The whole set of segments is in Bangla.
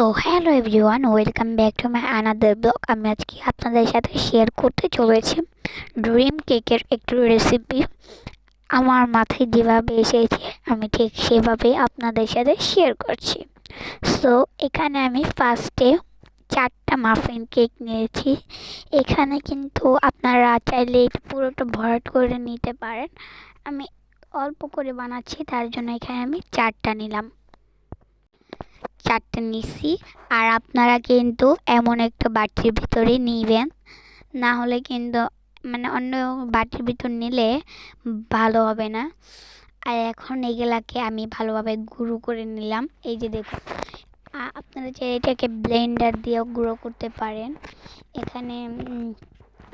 So hello everyone welcome back to my another blog আমি আজকে আপনাদের সাথে শেয়ার করতে চলেছি ড্রিম কেকের একটু রেসিপি আমার মাথায় যেভাবে এসেছে, আমি ঠিক সেভাবেই আপনাদের সাথে শেয়ার করছি। সো এখানে আমি ফার্স্টে চারটা মাফিন কেক নিয়েছি। এখানে কিন্তু আপনারা চাইলে এটা পুরোটা ভরাট করে নিতে পারেন। আমি অল্প করে বানাচ্ছি, তার জন্য এখানে আমি চারটা নিলাম। চারটে নিচ্ছি আর আপনারা কিন্তু এমন একটা বাটির ভিতরে নিবেন। না হলে কিন্তু মানে অন্য বাটির ভিতর নিলে ভালো হবে না। আর এখন এগুলাকে আমি ভালোভাবে গুঁড়ো করে নিলাম। এই যে দেখুন আপনারা যে এটাকে ব্লেন্ডার দিয়েও গুঁড়ো করতে পারেন। এখানে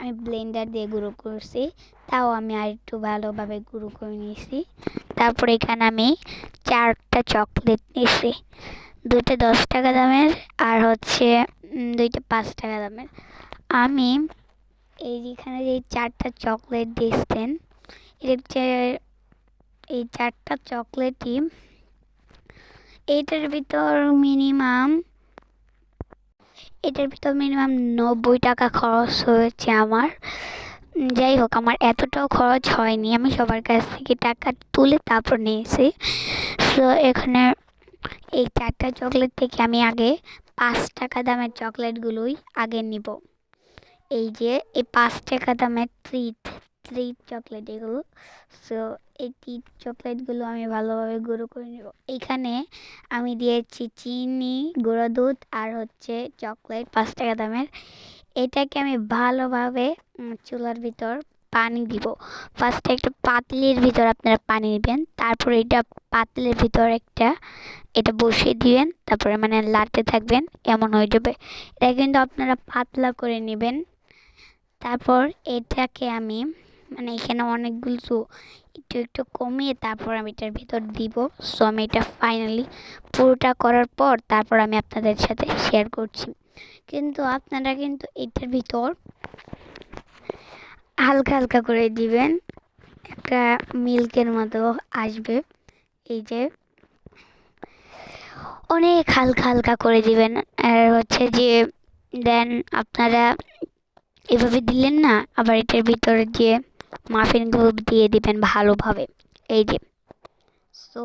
আমি ব্লেন্ডার দিয়ে গুঁড়ো করছি। তাও আমি আর একটু ভালোভাবে গুঁড়ো করে নিয়েছি তারপরে এখানে আমি চারটা চকলেট নিয়েছি দুইটা দশ টাকা দামের আর হচ্ছে দুইটা পাঁচ টাকা দামের। আমি এই যেখানে যে চারটা চকলেট দিয়েছেন যে এই চারটা চকলেটই এটার ভিতর মিনিমাম, এটার ভিতর মিনিমাম নব্বই টাকা খরচ হয়েছে আমার। যাই হোক, আমার এতটাও খরচ হয়নি। আমি সবার কাছ থেকে টাকা তুলে তারপর নিয়েছি। তো এখানে এই চারটা চকলেট থেকে আমি আগে পাঁচ টাকা দামের চকলেটগুলোই আগে নিব। এই যে, এই পাঁচ টাকা দামের ট্রিট ট্রিট চকলেট এগুলো। সো এই ট্রিট চকলেটগুলো আমি ভালোভাবে গুঁড়ো করে নেব। এইখানে আমি দিয়েছি চিনি, গুঁড়ো দুধ আর হচ্ছে চকলেট পাঁচ টাকা দামের। এটাকে আমি ভালোভাবে চুলার ভিতর পানি দিব। ফার্স্টে একটা পাতলির ভিতর আপনারা পানি দিবেন, তারপর এটা পাতলের ভিতর একটা এটা বসিয়ে দিবেন, তারপরে মানে লাড়তে থাকবেন, এমন হয়ে যাবে। এটা কিন্তু আপনারা পাতলা করে নেবেন। তারপর এটাকে আমি মানে এখানে অনেকগুলো একটু একটু কমিয়ে তারপর আমি এটার ভিতর দিব। সো আমি এটা ফাইনালি পুরোটা করার পর তারপর আমি আপনাদের সাথে শেয়ার করছি। কিন্তু আপনারা কিন্তু এটার ভিতর হালকা হালকা করে দিবেন। একটা মিল্কের মতো আসবে। এই যে অনেক হালকা হালকা করে দিবেন। আর হচ্ছে যে দেন আপনারা এভাবে দিলেন না, আবার এটার ভিতরে যে মাফিনগুলো দিয়ে দিবেন ভালোভাবে। এই যে। সো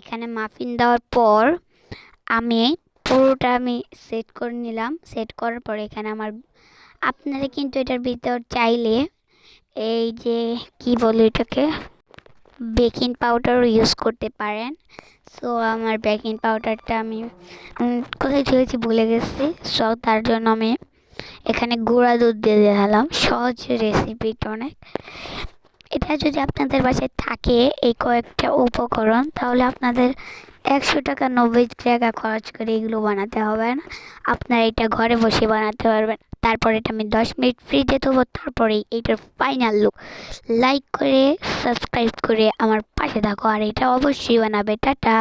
এখানে মাফিন দেওয়ার পর আমি পুরোটা আমি সেট করে নিলাম। সেট করার পর এখানে আমার, আপনারা কিন্তু এটার ভিতর চাইলে এই যে, কি বলে এটাকে? বেকিং পাউডারও ইউজ করতে পারেন। সো আমার বেকিং পাউডারটা আমি কোথায় ছেড়েছি ভুলে গেছি। সো তার জন্য আমি এখানে গুঁড়া দুধ দিয়ে দিলাম। সহজ রেসিপিটা অনেক। এটা যদি আপনাদের বাসায় থাকে, এই কয়েকটা উপকরণ, তাহলে আপনাদের একশো টাকা নব্বই টাকা খরচ করে এগুলো বানাতে হবে না। আপনারা এটা ঘরে বসে বানাতে পারবেন। তারপর এটা আমি দশ মিনিট ফ্রিজে দেবো তারপরে এইটার ফাইনাল লুক লাইক করে সাবস্ক্রাইব করে আমার পাশে থাকো, আর এটা অবশ্যই বানাবে। টাটা!